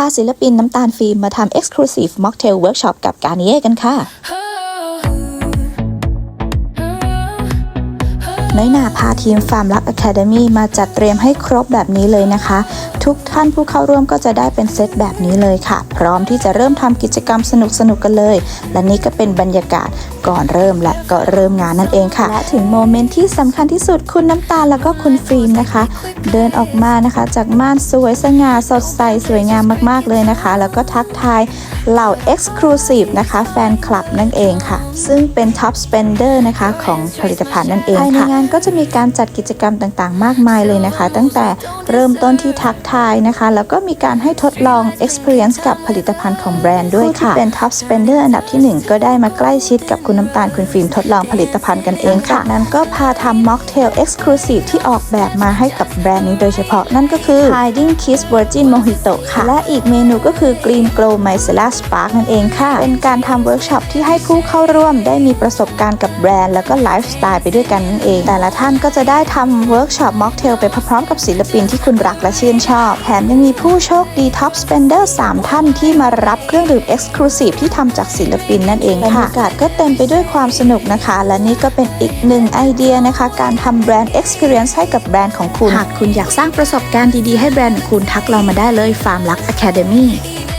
พาศิลปินน้ำตาลฟิล์มมาทำ Exclusive Mocktail Workshop กับกา r นิเย่กันค่ะ น้อยหนาพาทีมฟาร์มรักอะคาเดมีมาจัดเตรียมให้ครบแบบนี้เลยนะคะ ทุกท่านผู้เข้าร่วมก็จะได้เป็นเซตแบบนี้เลยค่ะ พร้อมที่จะเริ่มทำกิจกรรมสนุกๆกันเลย และนี่ก็เป็นบรรยากาศ ก่อนเริ่มและก็เริ่มงานนั่นเองค่ะ และถึงโมเมนต์ที่สำคัญที่สุดคุณน้ำตาลแล้วก็คุณฟิล์มนะคะ เดินออกมานะคะ จากม่านสวยสง่าสดใสสวยงามมากๆเลยนะคะ แล้วก็ทักทายเหล่า Exclusive นะคะแฟนคลับนั่นเองค่ะ ซึ่งเป็น Top Spender นะคะของผลิตภัณฑ์นั่นเองค่ะภายในงานก็จะมีการจัดกิจกรรมต่างๆ มากมายเลยนะคะ ตั้งแต่เริ่มต้นที่ทักทายนะคะ แล้วก็มีการให้ทดลอง Experience กับผลิตภัณฑ์ของแบรนด์ด้วยค่ะเป็น Top Spender อันดับที่ 1 ก็ได้มาใกล้ชิดกับคุณน้ำตาลคุณฟิล์มทดลองผลิตภัณฑ์กันเองค่ะจากนั้นก็พาทำ Mocktail Exclusive ที่ออกแบบมาให้กับแบรนด์นี้โดยเฉพาะนั่นก็คือ Hiding Kiss Virgin Mojito ค่ะ และอีกเมนูก็คือ Green Glow Micellar Spark นั่นเองค่ะ เป็นการทำเวิร์กช็อปที่ให้ผู้เข้าร่วมได้มีประสบการณ์กับแบรนด์แล้วก็ไลฟ์สไตล์ไปด้วยกันนั่นเอง แต่ละท่านก็จะได้ทำเวิร์กช็อปม็อกเทลไปพร้อมๆกับศิลปินที่คุณรักและชื่นชอบ แถมยังมีผู้โชคดีท็อปสเปนเดอร์3ท่านที่มารับเครื่องดื่ม Exclusive ที่ทำจากศิลปินนั่นเองค่ะบรรยากาศก็เต็มไปด้วยความสนุกนะคะ และนี่ก็เป็นอีกหนึ่งไอเดียนะคะ การทำแบรนด์ Experience ให้กับแบรนด์ของคุณ หากคุณอยากสร้างประสบการณ์ดีๆให้แบรนด์ของคุณทักเรามาได้เลย Farm Luck Academy